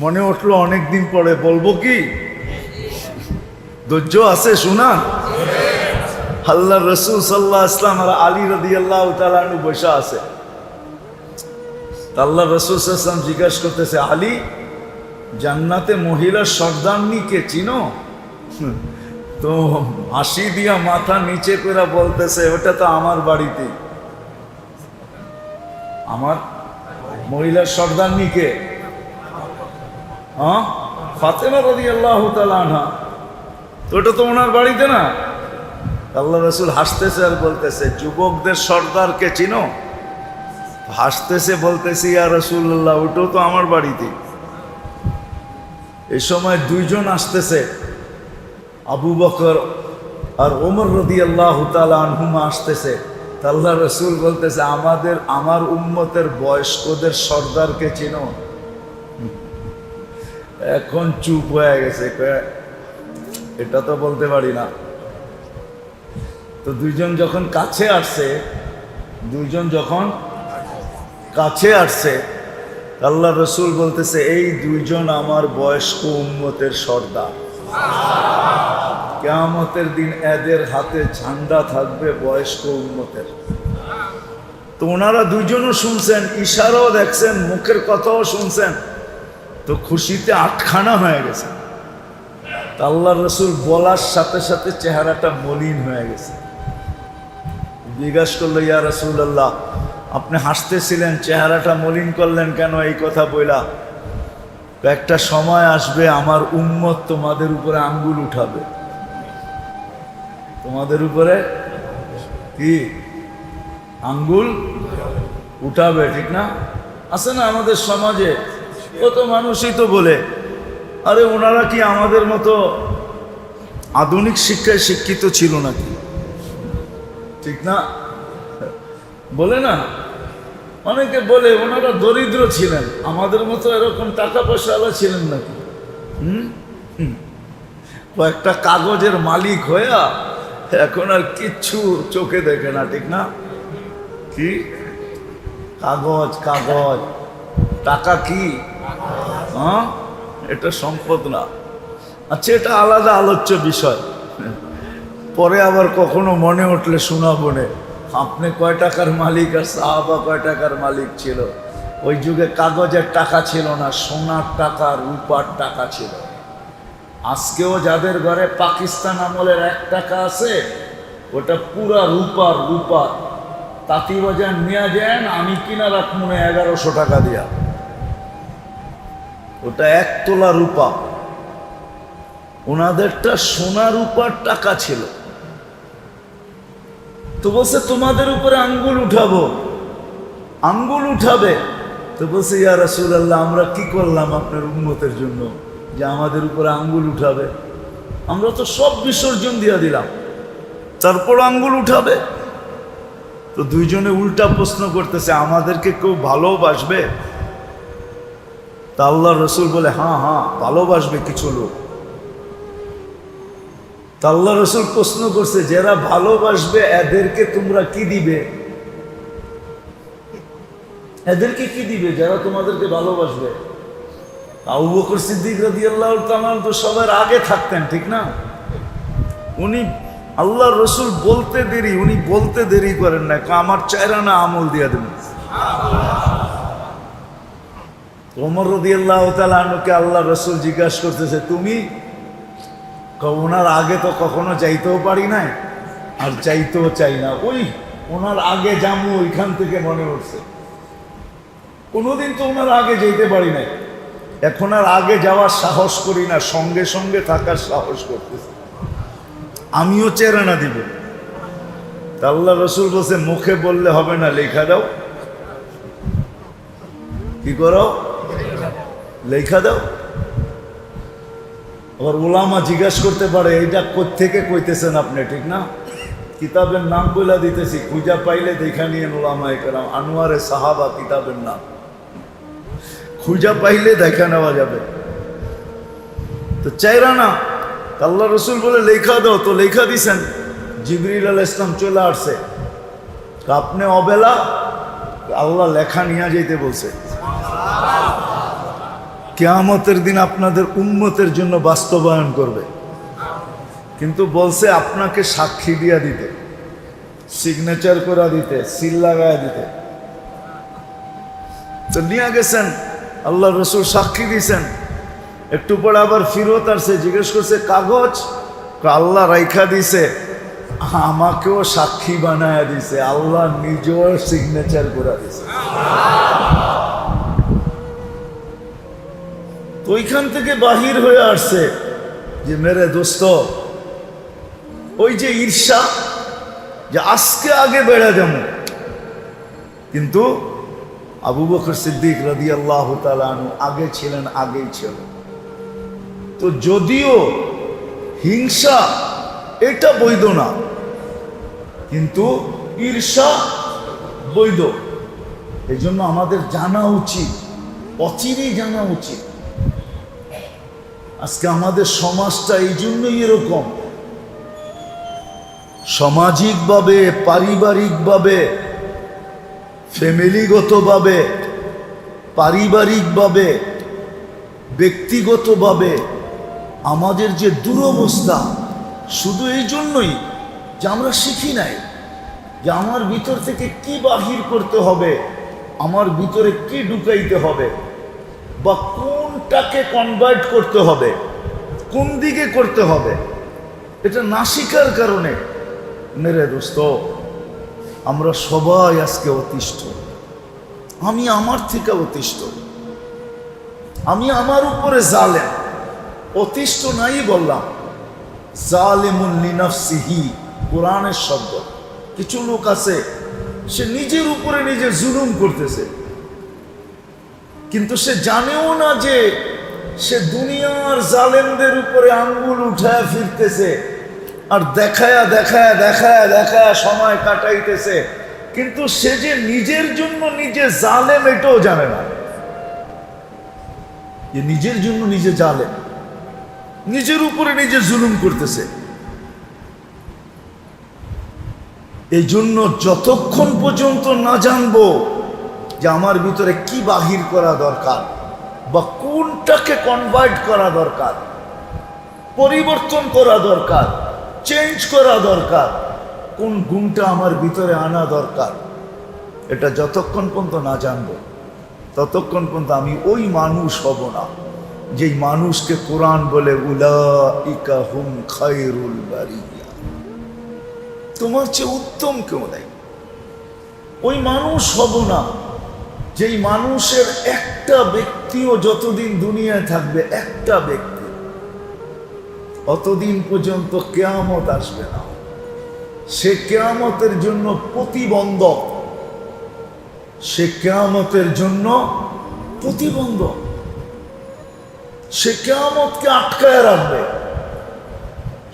মনে উঠল অনেকদিন পরে, বলব কি? ধৈর্য আছে শোনা? আল্লাহ রসুল সাল্লাহ ইসলাম আর আলী রদি আল্লাহ তালু বসা আছে। আল্লাহ রসুল ইসলাম জিজ্ঞাসা করতেছে, আলী, জান্নাতে মহিলার সর্দারনিকে চিনো? তো হাসি দিয়া মাথা নিচে করে বলতেছে, ওটা তো আমার বাড়িতে। আমার মহিলার সর্দারনিকে হ্যাঁ ফাতেমা আল্লাহ তো ওটা তো ওনার বাড়িতে না? আল্লাহ রসুল হাসতেছে আর বলতেছে, যুবকদের সর্দারকে চিনো? হাসতেছে, বলতেছি আমার বাড়িতে। এই সময় দুইজন আসতেছে, আবু বকর আর ওমর রদি আল্লাহ আনহুমা আসতেছে। আল্লাহ রসুল বলতেছে, আমাদের, আমার উম্মতের বয়স্কদের সর্দারকে চিনো। এখন চুপ হয়ে গেছে এটা তো বলতে পারি না। তো দুইজন যখন কাছে আসছে, দুইজন যখন কাছে আসছে আল্লাহ রসুল বলতেছে, এই দুইজন আমার বয়স্ক উম্মতের সর্দার। কেয়ামতের দিন এদের হাতে ঝান্ডা থাকবে বয়স্ক উন্মতের তো ওনারা দুইজনও শুনছেন, ইশারাও দেখছেন, মুখের কথাও শুনছেন। তো খুশিতে আটখানা হয়ে গেছে। আল্লাহ রসুল বলার সাথে সাথে চেহারাটা মলিন হয়ে গেছে। জিজ্ঞাসা করল, ইয়া রসুল আল্লাহ আপনি হাসতেছিলেন, চেহারাটা মলিন করলেন কেন এই কথা বইলা? একটা সময় আসবে, আমার উম্মত তোমাদের উপরে আঙ্গুল উঠাবে। তোমাদের উপরে কি? আঙ্গুল উঠাবে, ঠিক না? আছে না আমাদের সমাজে কত মানুষই তো বলে, আরে ওনারা কি আমাদের মতো আধুনিক শিক্ষায় শিক্ষিত ছিল নাকি? ঠিক না? বলে না? অনেকে বলে ওনারা দরিদ্র ছিলেন, আমাদের মতো এরকম টাকা পয়সাওয়ালা ছিলেন নাকি? হুম। কয়েকটা কাগজের মালিক হইয়া এখন আর কিচ্ছু চোখে দেখে না, ঠিক না? কি? কাগজ কাগজ। টাকা কি? হ্যাঁ? এটা সম্পদ না। আচ্ছা এটা আলাদা আলোচ্য বিষয়। পরে আবার কখনো মনে উঠলে শোনাবো নে। আপনি কয় টাকার মালিক আর সাহাবা কয় টাকার মালিক ছিল? ওই যুগে কাগজের টাকা ছিল না, সোনার টাকা, রূপার টাকা ছিল। আজকেও যাদের ঘরে পাকিস্তান আমলের এক টাকা আছে, ওটা পুরা রূপার রূপার। তাঁতি বাজার নিয়ে যান, আমি কিনা রাখব না এগারোশো টাকা দিয়া। ওটা এক তোলা রূপা। ওনাদেরটা সোনা রূপার টাকা ছিল। তো বলছে, তোমাদের উপরে আঙ্গুল উঠাবো। আঙ্গুল উঠাবে? তো বলছে, ইয়া রাসূলুল্লাহ, আমরা কি করলাম আপনার উন্নতের জন্য যে আমাদের উপরে আঙ্গুল উঠাবে? আমরা তো সব বিসর্জন দিয়ে দিলাম। তারপর আঙ্গুল উঠাবে? তো দুইজনে উল্টা প্রশ্ন করতেছে, আমাদেরকে কেউ ভালোবাসবে? তা আল্লাহ রসুল বলে হ্যাঁ হ্যাঁ ভালোবাসবে কিছু লোক। তা আল্লাহ রসুল প্রশ্ন করছে, যারা ভালোবাসবে, এদেরকে তোমরা কি দিবে? এদেরকে কি দিবে? যারা তোমাদেরকে ভালোবাসবে। আবু সিদ্দিক রাদিয়াল্লাহু তাআলা তো সবার আগে থাকতেন, ঠিক না? উনি আল্লাহ রসুল বলতে দেরি, উনি বলতে দেরি করেন না। আমার চেহারা না আমল দিয়া দেবেন ওমর রদিয়াল্লাহ তালুকে আল্লাহ রসুল জিজ্ঞাসা করতেছে, তুমি ওনার আগে তো কখনো যাইতেও পারি নাই, আর চাইতেও চাই না। ওই ওনার আগে জামু ওইখান থেকে মনে উঠছে। কোনোদিন তো ওনার আগে যেতে পারি নাই। এখন আর আগে যাওয়ার সাহস করি না, সঙ্গে সঙ্গে থাকার সাহস করতেছি। আমিও চেরানা দিব। আল্লাহ রসুল বলছে, মুখে বললে হবে না, লেখা দাও। কি করো লেখা দাও। আবার ওলামা জিজ্ঞাসা করতে পারে, এইটা থেকে কইতেছেন আপনি, ঠিক না? কিতাবের নাম বইলা দিতেছি, খুঁজা পাইলে দেখা নিয়ে ওলামা একরাম, আনোয়ারে সাহাবা কিতাবের নাম। খুঁজা পাইলে দেখা নেওয়া যাবে। তো চাইরা না, আল্লাহ রসুল বলে, লেখা দাও। তো লেখা দিছেন, জিবরিল আল ইসলাম চলে আসছে। আপনি অবেলা আল্লাহ লেখা নিয়ে যেতে বলছে। কেয়ামতের দিন আপনাদের উন্মতের জন্য বাস্তবায়ন করবে। কিন্তু বলছে আপনাকে সাক্ষী দিয়া দিতে সিগনেচার করা দিতে সিল লাগায় দিতে। তো নিয়ে গেছেন আল্লাহ রসুল সাক্ষী দিয়েছেন একটু পরে আবার ফিরত আসছে, জিজ্ঞেস করছে, কাগজ? আল্লাহ রাইখা দিছে। আমাকেও সাক্ষী বানায় দিছে, আল্লাহ নিজেও সিগনেচার করে দিছে। ওইখান থেকে বাহির হয়ে আসছে। যে, মেরে দোস্ত, ওই যে ঈর্ষা, যে আজকে আগে বেড়ে যাব। কিন্তু আবু বকর সিদ্দিক রাদি আল্লাহ আগে ছিলেন, আগেই ছিল। তো যদিও হিংসা, এটা বৈধ না, কিন্তু ঈর্ষা বৈধ। এই জন্য আমাদের জানা উচিত, অচিরেই জানা উচিত। আজকে আমাদের সমাজটা এই জন্যই এরকম। সামাজিকভাবে, পারিবারিকভাবে, ফ্যামিলিগতভাবে, পারিবারিকভাবে, ব্যক্তিগতভাবে আমাদের যে দুরবস্থা, শুধু এই জন্যই যে আমরা শিখি নাই যে আমার ভিতর থেকে কি বাহির করতে হবে, আমার ভিতরে কি ঢুকাইতে হবে বা কোনটাকে কনভার্ট করতে হবে? কোন দিকে করতে হবে? এটা না শিকার কারণে। মেরে দোস্ত, আমরা সবাই আজকে অতিষ্ঠ। আমি আমার থেকে অতিষ্ঠ। আমি আমার উপরে জালেম। অতিষ্ঠ নাই বললাম। জালেমুল লিনাফসিহি, কোরআনের শব্দ। কিছু লোক আছে, সে নিজের উপরে নিজে জুলুম করতেছে। কিন্তু সে জানেও না যে সে দুনিয়ার জালেমদের উপরে আঙ্গুল উঠায় ফিরতেছে আর দেখায়া দেখায়া দেখায়া দেখায়া সময় কাটাইতেছে। কিন্তু সে যে নিজের জন্য নিজে জালেম, এটাও জানে না। যে নিজের জন্য নিজে জালেম, নিজের উপরে নিজে জুলুম করতেছে। এই জন্য যতক্ষণ পর্যন্ত না জানব যে আমার ভিতরে কি বাহির করা দরকার বা কোনটাকে কনভার্ট করা দরকার, পরিবর্তন করা দরকার চেঞ্জ করা দরকার, কোন গুণটা আমার ভিতরে আনা দরকার, এটা যতক্ষণ পর্যন্ত না জানব, ততক্ষণ পর্যন্ত আমি ওই মানুষ হব না, যেই মানুষকে কোরআন বলে উলা তোমার চেয়ে উত্তম কেউ নেই। ওই মানুষ হব না। যেই মানুষের একটা ব্যক্তিও যতদিন দুনিয়ায় থাকবে, একটা ব্যক্তি। অতদিন পর্যন্ত কেয়ামত আসবে না। সে কেয়ামতের জন্য প্রতিবন্ধক। সে কেয়ামতের জন্য প্রতিবন্ধক। সে কেয়ামতকে আটকায় রাখবে।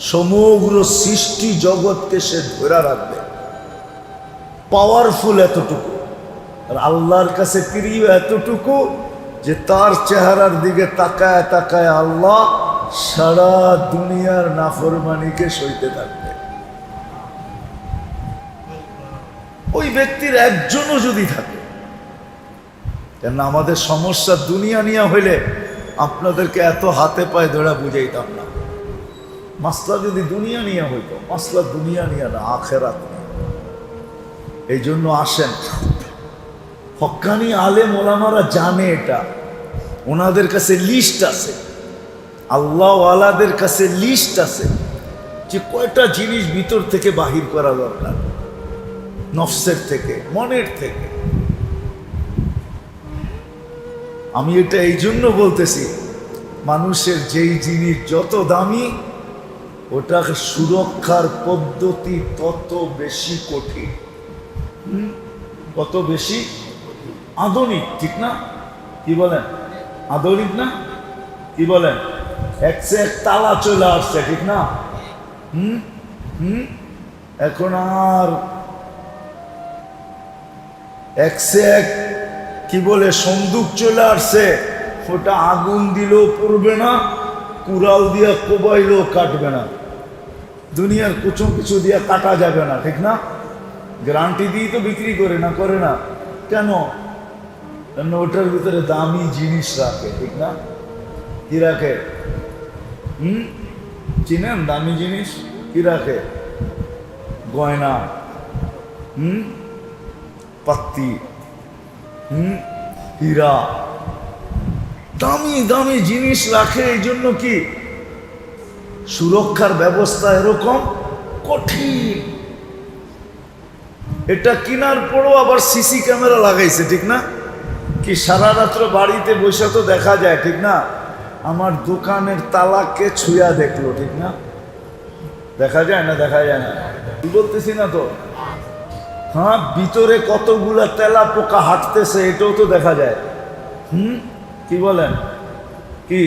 সমগ্র সৃষ্টি জগৎকে সে ধরে রাখবে। পাওয়ারফুল এতটুকু। আল্লাহর কাছে প্রিয় এতটুকু যে তার চেহারার দিকে তাকায় তাকায় আল্লাহ সারা দুনিয়ার নাফরমানিকে সইতে থাকবে। ওই ব্যক্তির একজনও যদি থাকে কেন আমাদের সমস্যা দুনিয়া নিয়ে হইলে আপনাদেরকে এত হাতে পায়ে ধরা বুঝাইতাম না। মাসলা যদি দুনিয়া নিয়ে হইতো, মাসলা দুনিয়া নিয়ে না, আখেরাত এই জন্য আসেন। হক্কানি আলেম ওলামারা জানে এটা। ওনাদের কাছে লিস্ট আছে। আল্লাহ আলাদের কাছে লিস্ট আছে যে কয়টা জিনিস ভিতর থেকে বাহির করা দরকার। নফসের থেকে, মনের থেকে। আমি এটা এই জন্য বলতেছি, মানুষের যেই জিনিস যত দামি ওটা সুরক্ষার পদ্ধতি তত বেশি কঠিন? কত বেশি আধুনিক, ঠিক না? কি বলেন? আধুনিক না? কি বলেন? এক তালা চলে আসছে, ঠিক না? হুম? হুম? এখন আর এক, কি বলে, সন্দুক চলে আসছে। ওটা আগুন দিলেও পড়বে না, কুড়াল দিয়া কোবাইলেও কাটবে না। দুনিয়ার কুচুম কিছু দিয়া কাটা যাবে না, ঠিক না? গ্যারান্টি দিয়ে তো বিক্রি করে না করে না। কেন? কেন ওটার ভিতরে দামি জিনিস রাখে, ঠিক না? কি রাখে? হুম? চিনেন দামি জিনিস? কি রাখে? গয়না। হুম? পাত্তি। হুম? হীরা। দামি দামি জিনিস রাখে, এই জন্য কি? সুরক্ষার ব্যবস্থা এরকম কঠিন। এটা কেনার পরও আবার সিসি ক্যামেরা লাগাইছে, ঠিক না? কি সারা রাত্র বাড়িতে বসে তো দেখা যায়, ঠিক না? আমার দোকানের তালাকে ছুঁয়া দেখল, ঠিক না? দেখা যায় না, দেখা যায় না? বলতেছি না তো? হ্যাঁ ভিতরে কতগুলা তেলা পোকা হাঁটতেছে, এটাও তো দেখা যায়। হুম? কি বলেন? কি?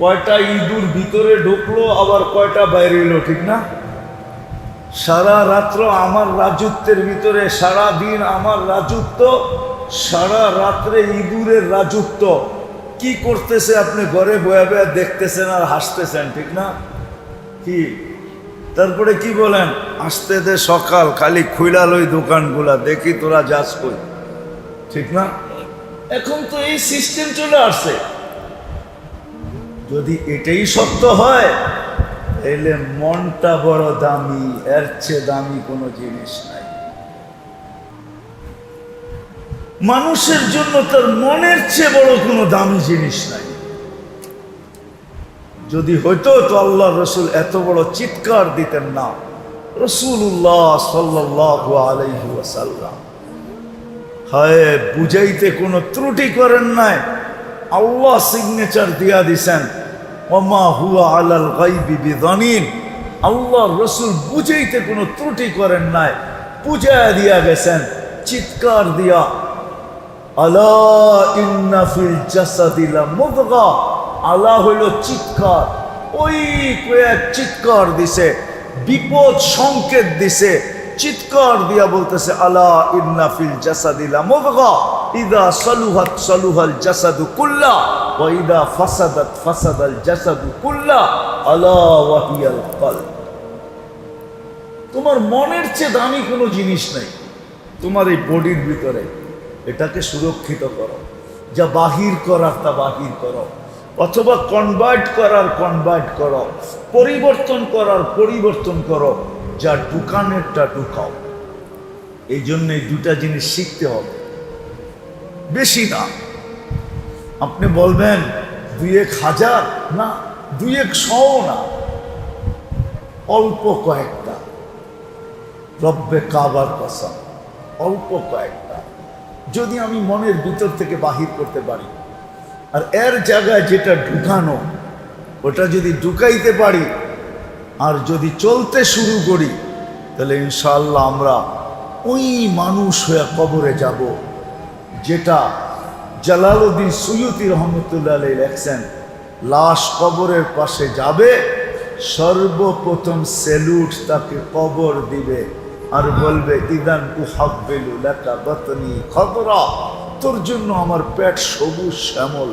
কয়টা ইঁদুর ভিতরে ঢুকলো, আবার কয়টা বাইরে এলো ঠিক না? সারা রাত্র আমার রাজত্বের ভিতরে সারা দিন আমার রাজত্ব সারা রাত্রে ইঁদুরের রাজত্ব। কি করতেছে আপনি ঘরে বয়া বয়া দেখতেছেন আর হাসতেছেন, ঠিক না? কি? তারপরে কি বলেন? আসতে দে সকাল, খালি খুইলাল ওই দোকানগুলা, দেখি তোরা যাস কই। ঠিক না? এখন তো এই সিস্টেম চলে আসছে। যদি এটাই সত্য হয় তাহলে মনটা বড় দামি, এর চেয়ে দামি কোনো জিনিস নাই। মানুষের জন্য তার মনের চেয়ে বড় কোনো দামি জিনিস নাই। যদি হইতো তো আল্লাহ রসুল এত বড় চিৎকার দিতেন না। রসুল্লাহ সাল্লাহ হায়, বুঝাইতে কোনো ত্রুটি করেন নাই। আল্লাহ সিগনেচার দিয়া দিছেন, ওমা হুয়া আলাল আল্লাহ রসুল বুঝাইতে কোনো ত্রুটি করেন নাই। বুঝাইয়া দিয়া গেছেন, চিৎকার দিয়া আলা ইন্না ফিল জাসাদিলা মুদগা আলা হইল চিৎকার। ওই কয়েক চিৎকার দিছে, বিপদ সংকেত দিছে, চিৎকার দিয়া বলতেছে, আলা ইন্না ফিল জাসাদিলা মুদগা ইদা সালুহাত সালুহাল জাসাদু কুল্লা, ওয়া ইদা ফাসাদাত ফাসাদাল জাসাদু কুল্লা, আলা ওয়াহিয়াল কলব। তোমার মনের চেয়ে দামি কোনো জিনিস নাই। তোমার এই বডির ভিতরে। এটাকে সুরক্ষিত করো। যা বাহির করার তা বাহির করো। অথবা কনভার্ট করার কনভার্ট করো। পরিবর্তন করার পরিবর্তন করো। যা ঢুকানেরটা ঢুকাও এই জন্য দুটা জিনিস শিখতে হবে। বেশি না। আপনি বলবেন দুই এক হাজার? না দুই এক শও না। অল্প কয়েকটা। রব্বে কাবার কসম, অল্প কয়েকটা। যদি আমি মনের ভিতর থেকে বাহির করতে পারি। আর এর জায়গায় যেটা ঢুকানো, ওটা যদি ঢুকাইতে পারি, আর যদি চলতে শুরু করি, তাহলে ইনশাল্লাহ আমরা ওই মানুষ হয়ে কবরে যাব, যেটা জালালউদ্দিন সৈয়দি রহমতুল্লাহ আলাই লেখছেন, লাশ কবরের পাশে যাবে, সর্বপ্রথম সেলুট তাকে কবর দিবে। আর বলবে, ইদান উহাব্বেলু লেখা বতনি খবরা তোর জন্য আমার পেট সবুজ শ্যামল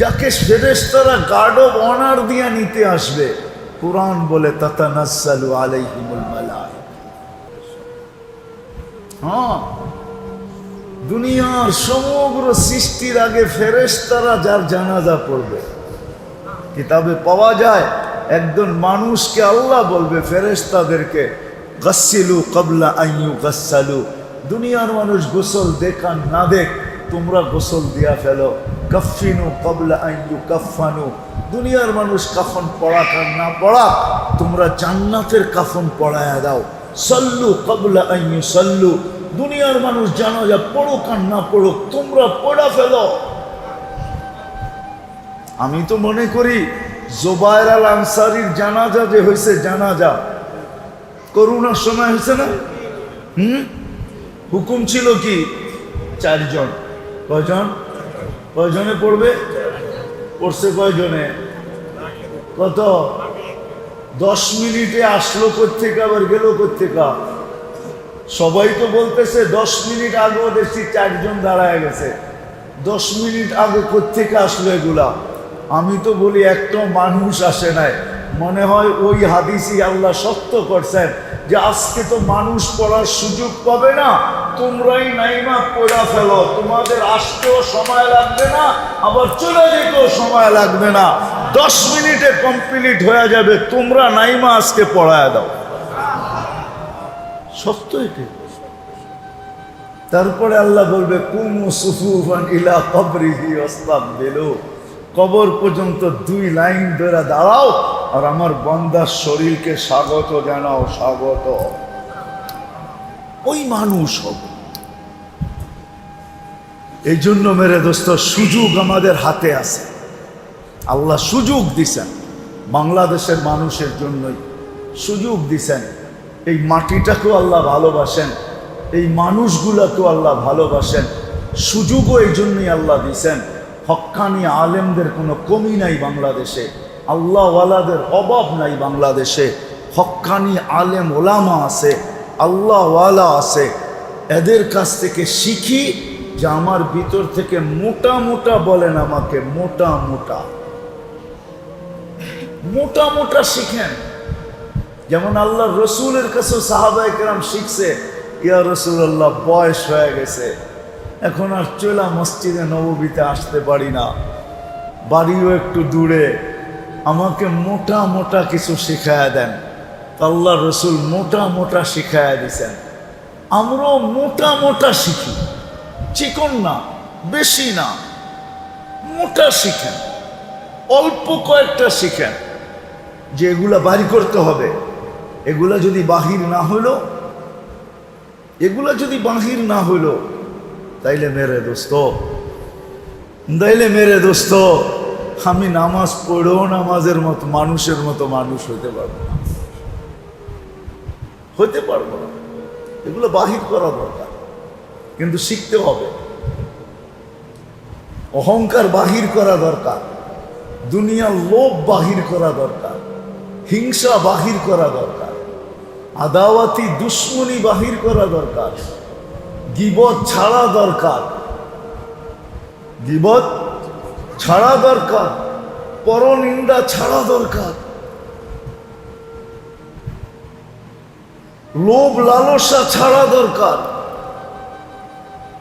যাকে ফেরেশতারা গার্ড অফ অনার দিয়া নিতে আসবে, কোরআন বলে তাতানাসালু আলাইহিমুল মালাইকা। হ্যাঁ দুনিয়ার সমগ্র সৃষ্টির আগে ফেরেস্তারা যার জানাজা পড়বে, কিতাবে পাওয়া যায় একজন মানুষকে আল্লাহ বলবে, ফেরেশতাদেরকে গসিলু কবলা আইয়ু গসালু দুনিয়ার মানুষ গোসল দেখান না দেখ, তোমরা গোসল দিয়া ফেলো। কফিনু কবলা আইয়ু কফানু দুনিয়ার মানুষ কাফন পড়াক আর না পড়াক তোমরা জান্নাতের কাফন পড়ায়া দাও। সল্লু কবলা আইয়ু সল্লু দুনিয়ার মানুষ জানো যা পড়ুক আর না পড়ুক, তোমরা পড়া ফেলো। আমি তো মনে করি জোবায়ের আল আনসারির জানাজা যে হয়েছে জানাজা, করুণার সময় হয়েছে না? হুম? হুকুম ছিল কি? চারজন। কয়জন? কয়জনে পড়বে? পড়ছে কয়জনে? কত? দশ মিনিটে আসলো কোথেকে আবার গেল কোথেকা সবাই তো বলতেছে, দশ মিনিট আগেও দেখছি চারজন দাঁড়ায় গেছে। দশ মিনিট আগে কোথেকে আসলো এগুলা? আমি তো বলি, একটা মানুষ আসে নাই। মনে হয় ওই হাদিসই আল্লাহ সত্য করছেন যে আজকে তো মানুষ পড়ার সুযোগ পাবে না। তোমরাই নাইমা পড়া ফেলো। তোমাদের আসতেও সময় লাগবে না, আবার চলে যেতেও সময় লাগবে না। দশ মিনিটে কমপ্লিট হয়ে যাবে, তোমরা নাইমা আজকে পড়ায় দাও। সত্য এটি। তারপরে আল্লাহ বলবে, কুমু সুফুফান ইলা কবরিহি ওস্তাব বেলো কবর পর্যন্ত দুই লাইন ধরে দাঁড়াও, আর আমার বন্দার শরীরকে স্বাগত জানাও, স্বাগত। ওই মানুষ হবে। এই জন্য মেরে দোস্ত, সুযোগ আমাদের হাতে আছে। আল্লাহ সুযোগ দিছেন, বাংলাদেশের মানুষের জন্যই সুযোগ দিছেন। এই মাটিটাকেও আল্লাহ ভালোবাসেন, এই মানুষগুলাকেও আল্লাহ ভালোবাসেন। সুযোগও এই জন্যই আল্লাহ দিছেন। হক্কানি আলেমদের কোনো কমি নাই বাংলাদেশে, আল্লাহওয়ালাদের অভাব নাই বাংলাদেশে হক্কানি আলেম ওলামা আছে, আল্লাহওয়ালা আছে। এদের কাছ থেকে শিখি যে আমার ভিতর থেকে মোটা মোটা বলেন আমাকে, মোটা মোটা। মোটা মোটা শিখেন। যেমন আল্লাহ রসুলের কাছে সাহাবাই কেরাম শিখছে, ইয়া রসুল্লাহ বয়স হয়ে গেছে। এখন আর চলা মসজিদে নববীতে আসতে পারি না। বাড়িও একটু দূরে। আমাকে মোটা মোটা কিছু শিখায়া দেন। আল্লাহ রসুল মোটা মোটা শিখায়া দিছেন। আমরাও মোটা মোটা শিখি। চিকন না, বেশি না। মোটা শিখেন। অল্প কয়েকটা শিখেন। যে এগুলা বাড়ি করতে হবে। এগুলা যদি বাহির না হলো, এগুলা যদি বাহির না হলো তাইলে মেরে দোস্ত। তাইলে মেরে দোস্ত। আমি নামাজ পড়েও নামাজের মতো, মানুষের মতো মানুষ হইতে পারব না। হইতে পারব না। এগুলো বাহির করা দরকার। কিন্তু শিখতে হবে। অহংকার বাহির করা দরকার। দুনিয়া লোভ বাহির করা দরকার। হিংসা বাহির করা দরকার। আদাওয়াতি দুশ্মনী বাহির করা দরকার। গিবত ছাড়া দরকার। গিবত ছাড়া দরকার। পরনিন্দা ছাড়া দরকার। লোভ লালসা ছাড়া দরকার।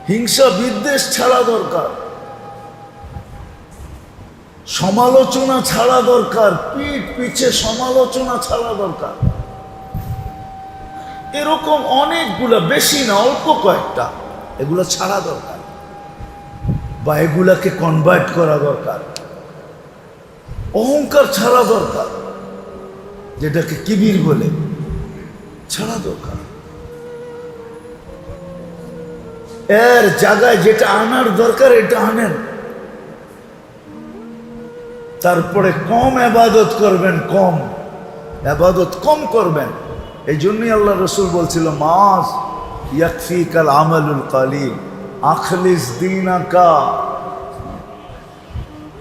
হিংসা বিদ্বেষ ছাড়া দরকার। সমালোচনা ছাড়া দরকার। পিঠ পিছে সমালোচনা ছাড়া দরকার। এরকম অনেকগুলা, বেশি না, অল্প কয়েকটা। এগুলো ছাড়া দরকার। বা এগুলাকে কনভার্ট করা দরকার। অহংকার ছাড়া দরকার। যেটাকে কিবির বলে। ছাড়া দরকার। এর জায়গায় যেটা আনার দরকার, এটা আনেন। তারপরে কম আবাদত করবেন, কম। আবাদত কম করবেন। এই জন্যই আল্লাহ রসুল বলছিল, মাস ইয়াকফি কাল আমালুল কালিম, আখলিস দিনাকা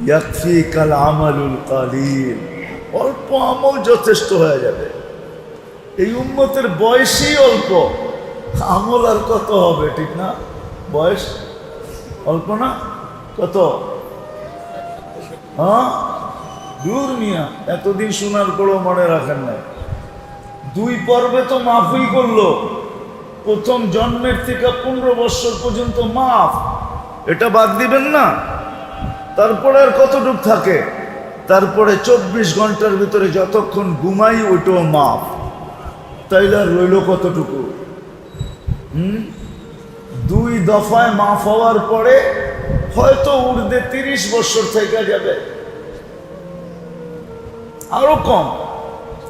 ইয়াকফি কাল আমালুল কালিম। অল্প আমল যথেষ্ট হয়ে যাবে। এই উম্মতের বয়সই অল্প। আমল আর কত হবে, ঠিক না? বয়স অল্প না? কত? হ্যাঁ? দূর মিয়া, এতদিন শোনার পরেও মনে রাখেন না দুই পর্বে তো মাফই করল। প্রথম জন্মের থেকে পনেরো বছর পর্যন্ত মাফ। এটা বাদ দিবেন না। তারপরে আর কতটুক থাকে? তারপরে চব্বিশ ঘণ্টার ভিতরে যতক্ষণ ঘুমাই, ওইটাও মাফ। তাইলে আর রইল কতটুকু? হুম? দুই দফায় মাফ হওয়ার পরে হয়তো উর্দে তিরিশ বছর থেকে যাবে। আরও কম।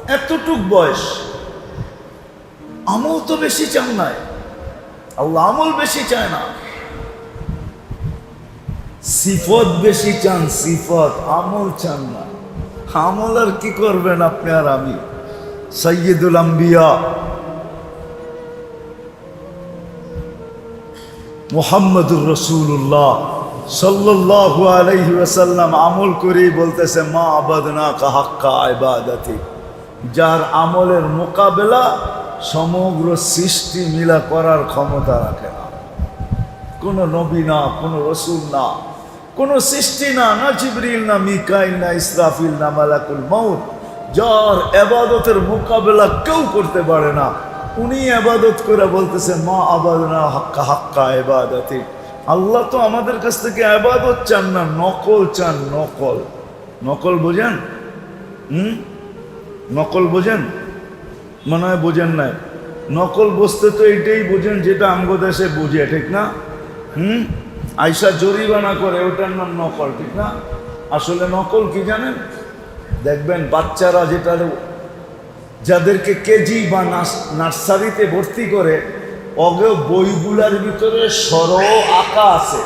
এতটুক বয়স। আমল তো বেশি চান নাই। আল্লাহ আমল বেশি চায় না। সিফত বেশি চান, সিফত, আমল চান না। আমল আর কি করবেন আপনি আর আমি? সৈয়দুল আম্বিয়া। মোহাম্মদুর রসুল্লাহ সাল্লাল্লাহু আলাইহি ওয়াসাল্লাম আমল করেই বলতেছে, মা আবাদনা কাহাক্কা ইবাদাতি। যার আমলের মোকাবেলা সমগ্র সৃষ্টি মিলা করার ক্ষমতা রাখে না। কোনো নবী না, কোনো রসুল না, কোনো সৃষ্টি না না জিবরিল, না মিকাইল, না ইসরাফিল, না মালাকুল মৌত যার এবাদতের মোকাবেলা কেউ করতে পারে না, উনি আবাদত করে বলতেছে, মা আবাদনা হাক্কা হাক্কা এবাদতি। আল্লাহ তো আমাদের কাছ থেকে আবাদত চান না, নকল চান নকল। নকল বোঝেন? হুম? নকল বোঝেন? মনে হয় বোঝেন নাই। নকল বসতে তো এটাই বোঝেন যেটা আমগো দেশে বুঝে, ঠিক না? হুম? আইসা জরিমানা করে, ওটার নাম নকল, ঠিক না? আসলে নকল কি জানেন? দেখবেন বাচ্চারা যেটা যাদেরকে কেজি বা নার্সারিতে ভর্তি করে অগে বইগুলার ভিতরে সর আঁকা আছে।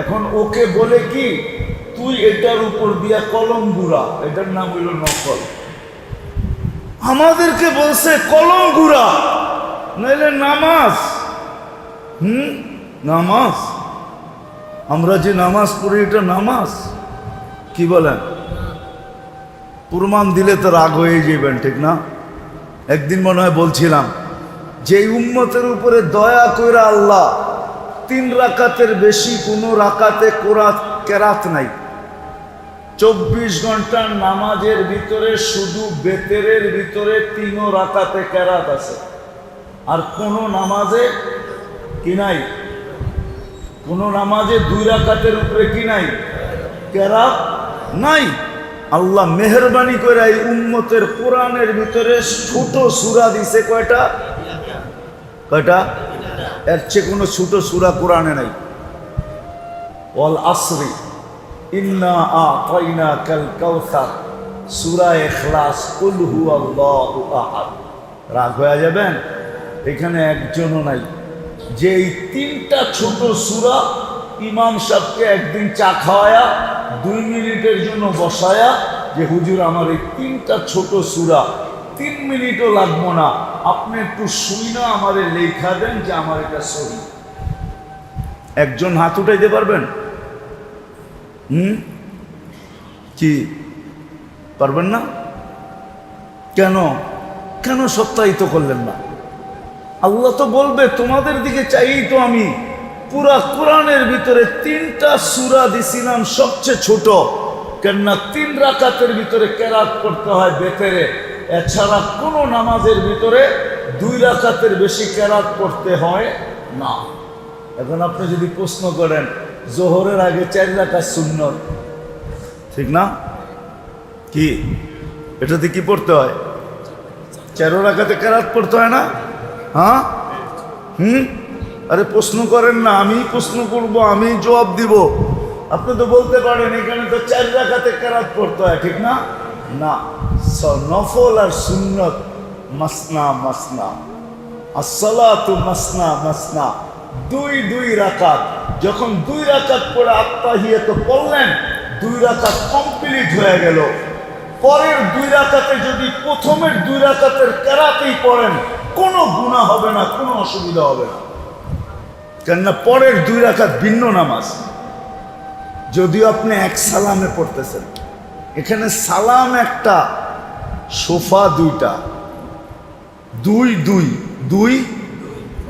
এখন ওকে বলে কি, তুই এটার উপর দিয়া কলম গুড়া এটার নাম হইল নকল। আমাদেরকে বলছে কলম গুড়া নাইলে নামাজ। হুম? নামাজ? আমরা যে নামাজ পড়ি, এটা নামাজ? কি বলেন? প্রমাণ দিলে তো রাগ হয়ে যাবেন ঠিক না? একদিন মনে হয় বলছিলাম যে উম্মতের উপরে দয়া কইরা আল্লাহ তিন রাকাতের বেশি কোনো রাকাতে কোরাত, কেরাত নাই চব্বিশ ঘণ্টার নামাজের ভিতরে শুধু বেতেরের ভিতরে তিনও রাকাতে কেরাত আছে। আর কোন নামাজে কি নাই? কোন নামাজে দুই রাকাতের উপরে কি নাই? কেরাত নাই। আল্লাহ মেহরবানি করে এই উম্মতের কোরআনের ভিতরে ছোট সুরা দিছে কয়টা? কয়টা? এর চেয়ে কোনো ছোট সুরা কোরআনে নাই। অল আসরি। ইন্না আতাইনা কাল কাউসার। সূরা ইখলাস, কুল হুয়াল্লাহু আহাদ। রাগ হয়ে যাবেন? এখানে একজনও নাই। যে এই তিনটা ছোট সূরা ইমাম সাহেবকে একদিন চা খাওয়ায়া, দুই মিনিটের জন্য বসায়া, যে হুজুর, আমার এই তিনটা ছোট সুরা তিন মিনিটও লাগবো না। আপনি একটু শুই না আমারে লেখা দেন যে আমার এটা সহি। একজন হাত উঠাইতে পারবেন? হুম? কি? পারবেন না? কেন? কেন সত্যায়িত করলেন না? আল্লাহ তো বলবে, তোমাদের দিকে চাইই তো আমি। পুরা কোরআনের ভিতরে তিনটা সুরা দিছিলাম, সবচেয়ে ছোট। কেননা তিন রাকাতের ভিতরে কেরাত করতে হয় বেতেরে। এছাড়া কোনো নামাজের ভিতরে দুই রাকাতের বেশি কেরাত করতে হয় না। এখন আপনি যদি প্রশ্ন করেন জোহরের আগে চার রাকাত সুন্নত। ঠিক না? কি? এটাতে কি পড়তে হয়? চারো রাখাতে কেরাত পড়তে হয় না? হ্যাঁ? হুম? আরে প্রশ্ন করেন না আমি প্রশ্ন করব আমি জবাব দিব। আপনি তো বলতে পারেন, এখানে তো চার রাখাতে কেরাত পড়তে হয়, ঠিক না? না। নফল আর সুন্নত, মাসনা মাসনা। আসসালাতু মাসনা মাসনা। দুই দুই রাকাত। যখন দুই রাকাত আত্মাহিয়ে তো পড়লেন, দুই রাকাত কমপ্লিট হয়ে গেল। পরের দুই রাকাতে যদি প্রথমের দুই রাকাতের কেরাতেই পড়েন, কোনো গুণা হবে না, কোনো অসুবিধা হবে না। কেননা পরের দুই রাকাত ভিন্ন নামাজ। যদিও আপনি এক সালামে পড়তেছেন, এখানে সালাম একটা, সোফা দুইটা। দুই দুই দুই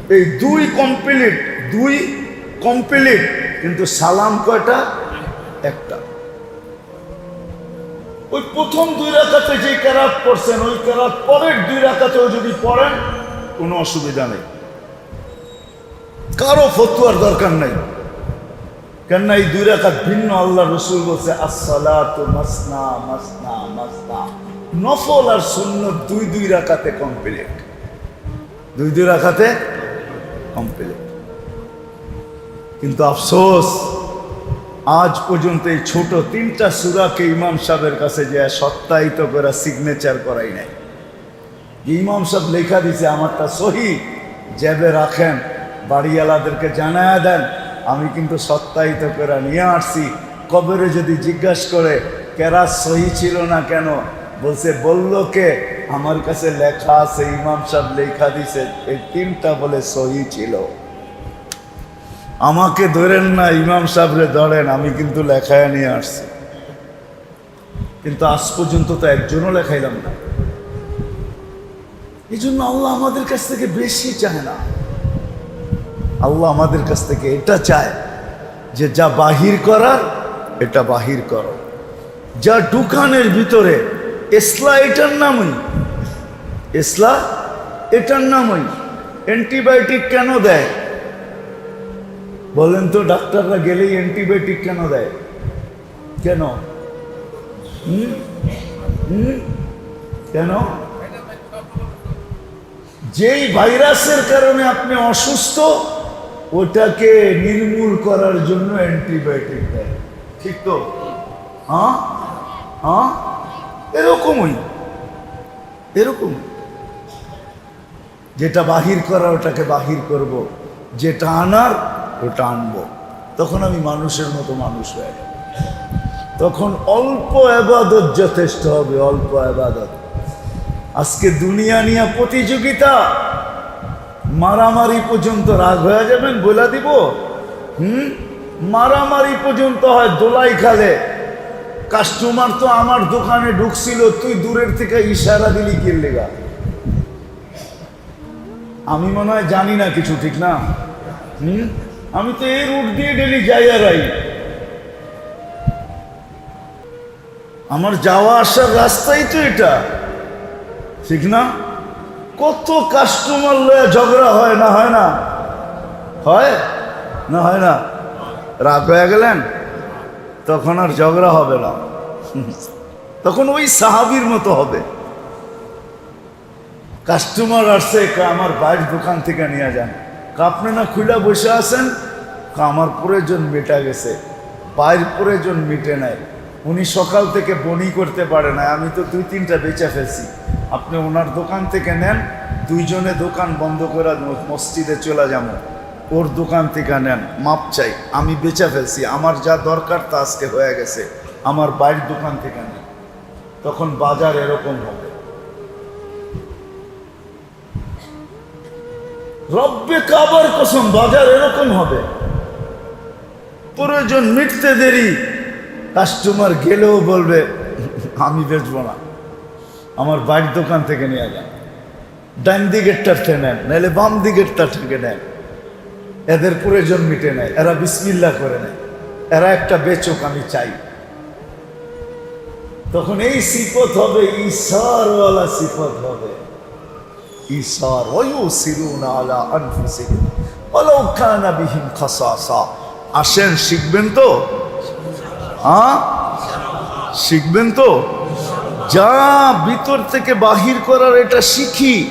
এই দুই কমপ্লিট দুই কমপ্লিট কিন্তু সালাম কয়টা? একটা। ওই প্রথম দুই রাখাতে যে কেরাত পড়ছেন, ওই কেরাত পরের দুই রাখাতেও যদি পড়েন, কোনো অসুবিধা নেই। কারও ফতুয়ার দরকার নেই। কেননা এই দুই রাখাত ভিন্ন, আল্লাহ রসুল বলছে, আসসালাতু মাসনা মাসনা মাসনা। নফল আর শূন্য দুই দুই রাখাতে কমপ্লিট দুই দুই রাখাতে কমপ্লিট কিন্তু আফসোস, আজ পর্যন্ত এই ছোট তিনটা সুরাকে ইমাম সাহেবের কাছে যে সত্যায়িত করে সিগনেচার করাই নাই। ইমাম সাহেব লেখা দিছে, আমারটা সহি জ্যাবে রাখেন, বাড়িওয়ালাদেরকে জানায় দেন, আমি কিন্তু সত্যায়িত করে নিয়ে আসছি। কবরে যদি জিজ্ঞাসা করে কেরা সহি ছিল না কেন? বলছে, বলল কে? আমার কাছে লেখা আছে, ইমাম সাহেব লেখা দিছে, এই তিনটা বলে সহি ছিল। আমাকে ধরেন না, ইমাম সাহেবরে ধরেন, আমি কিন্তু লেখায় নিয়ে আসছি। কিন্তু আজ পর্যন্ত তো একজনও লেখাইলাম না। এই জন্য আল্লাহ আমাদের কাছ থেকে বেশি চায় না। আল্লাহ আমাদের কাছ থেকে এটা চায় যে যা বাহির করার, এটা বাহির করো। যা দোকানের ভিতরে এসলা এটার নামই এসলা এটার নামই অ্যান্টিবায়োটিক কেন দেয়? বলেন তো, ডাক্তাররা গেলেই অ্যান্টিবায়োটিক কেন দেয়? কেন? কেন? যেই ভাইরাসের কারণে আপনি অসুস্থ, ওটাকে নির্মূল করার জন্য অ্যান্টিবায়োটিক দেয়। ঠিক তো? হ্যাঁ? হ্যাঁ? এরকমই এরকম। যেটা বাহির করা, ওটাকে বাহির করব। যেটা আনার, ওটা আনব। তখন আমি মানুষের মতো মানুষ হয়ে যাব। তখন অল্প আবাদত যথেষ্ট হবে, অল্প আবাদত। আজকে দুনিয়া নিয়ে প্রতিযোগিতা, মারামারি পর্যন্ত রাগ হয়ে যাবেন বলে দিব। হুম? মারামারি পর্যন্ত হয় দোলাই খালে কাস্টমার তো আমার দোকানে ঢুকছিল, তুই দূরের থেকে ইশারা দিলি কিনলেগা আমি মনে হয় জানি না কিছু, ঠিক না? হুম? আমি তো এই রুট দিয়ে ডেলি যাই আর আমার যাওয়া আসার রাস্তাই তো এটা। ঠিক না? কত কাস্টমার লয়ে ঝগড়া হয়, না হয় না? হয়? না হয় না? রাগ হয়ে গেলেন? তখন আর ঝগড়া হবে না। তখন ওই সাহাবির মতো হবে। কাস্টমার আসছে আমার বাইরের দোকান থেকে নিয়ে যান। আপনি না খুলে বসে আছেন? আমার প্রয়োজন মেটা গেছে। বাইরের প্রয়োজন মিটে নাই। উনি সকাল থেকে বনি করতে পারে না আমি তো দুই তিনটা বেচে ফেলছি। আপনি ওনার দোকান থেকে নেন, দুইজনে দোকান বন্ধ করে মসজিদে চলে যাব। ওর দোকান থেকে নেন। মাপ চাই, আমি বেচে ফেলছি, আমার যা দরকার তা আজকে হয়ে গেছে, আমার বাইরের দোকান থেকে নেন। তখন বাজার এরকম হবে। রব্বে কাবার কসম, বাজার এরকম হবে। প্রয়োজন মিটতে দেরি, কাস্টমার গেলেও বলবে, আমি বেচবো না। আমার বাড়ির দোকান থেকে নিয়ে যান। ডান দিকেরটার থেকে নেন, নাহলে বাম দিকেরটার থেকে নেন। এদের প্রয়োজন মিটে নেয় এরা বিসমিল্লা করে নেয়। এরা একটা বেচক আমি চাই। তখন এই সিফত হবে, ঈশারওয়ালা সিফত হবে। ঈশার ওয়ুসিরুন আলা আনফুসিহিম। ওয়ালাউ কানা বিহিম খাসাসা। আসেন, শিখবেন তো? হ্যাঁ শিখবেন তো? যা ভিতর থেকে বাহির করার এটা শিখি।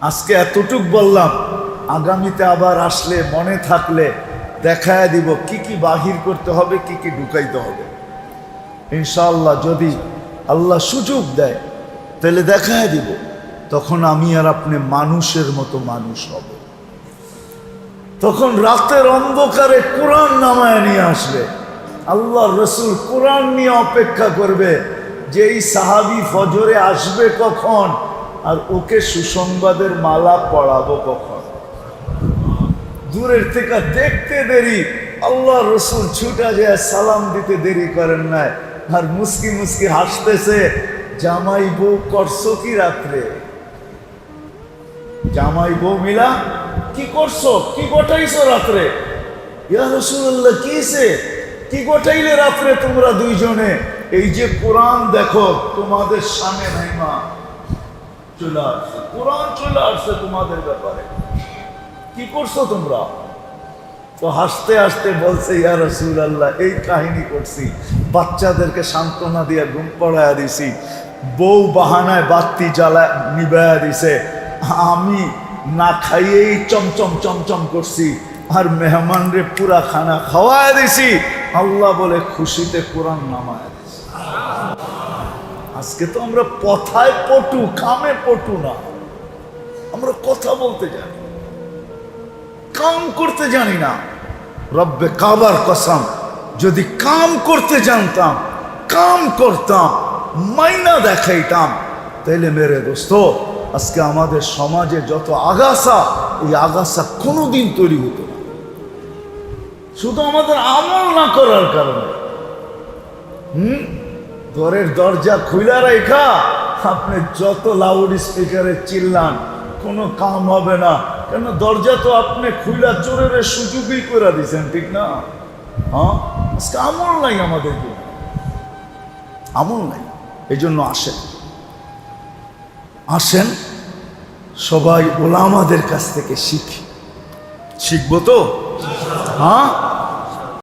আজকে এতটুক বললাম। আগামীতে আবার আসলে, মনে থাকলে দেখায় দিব কি কি বাহির করতে হবে, কি কি ঢুকাইতে হবে। ইনশাআল্লাহ যদি আল্লাহ সুযোগ দেয়, তাহলে দেখায় দিব, তখন আমি আর আপনি মানুষের মতো মানুষ হব। তখন রাতের অন্ধকারে কোরআন নামায় নিয়ে আসবে। আল্লাহ রসুল কোরআন নিয়ে অপেক্ষা করবে যে এই সাহাবি ফজরে আসবে কখন, আর ওকে সুসংবাদের মালা পড়াবো কখন। দূরের থেকে দেখতে দেরি। আল্লাহ রসুল ছুটা যায় সালাম দিতে দেরি করেন নাই। আর মুসকি মুসকি হাসতেছে, জামাই বউ করছ কি রাত্রে? জামাই বউ মিলা, কি করছ? কি গোটাইছো রাত্রে? ইয়া রসুল্লাহ কি সে কি গোটাইলে রাত্রে তোমরা দুইজনে? এই যে কোরআন দেখো, তোমাদের সামনে নাই মা। চলে আসছে। কোরআন চলে আসছে তোমাদের ব্যাপারে। কি করছ তোমরা? তো হাসতে হাসতে বলছে, ইয়া রসুল আল্লাহ এই কাহিনী করছি। বাচ্চাদেরকে সান্ত্বনা দিয়ে ঘুম পড়ায়া দিছি। বউ বাহানায় বাতি জ্বালা নিবায়া দিছে। আমি না খাইয়েই চমচম চমচম করছি আর মেহমানরে পুরা খানা খাওয়ায় দিছি। আল্লাহ বলে, খুশিতে কোরআন নামায় আজকে তো আমরা কথায় পটু, কামে পটু না। আমরা কথা বলতে জানি। কাম করতে জানি না। রব্বে কাবার কসম, যদি কাম করতে জানতাম, কাম করতাম, মাইনা দেখাইতাম, তাইলে মেরে দোস্ত, আজকে আমাদের সমাজে যত আগাছা, এই আগাছা কোনোদিন তৈরি হতো না। শুধু আমাদের আমল না করার কারণে। হুম? ঘরের দরজা খুলা রেখা আপনি যত লাউড স্পিকারে চিল্লান, কোনো কাম হবে না। কেন দরজা তো আপনি খুলা চোরের সুযোগই করে দিয়েছেন ঠিক না? হ্যাঁ? আমল নাই আমাদের আমল নাই এই জন্য আসেন। আসেন, সবাই ওলামাদের কাছ থেকে শিখি। শিখব তো? হ্যাঁ?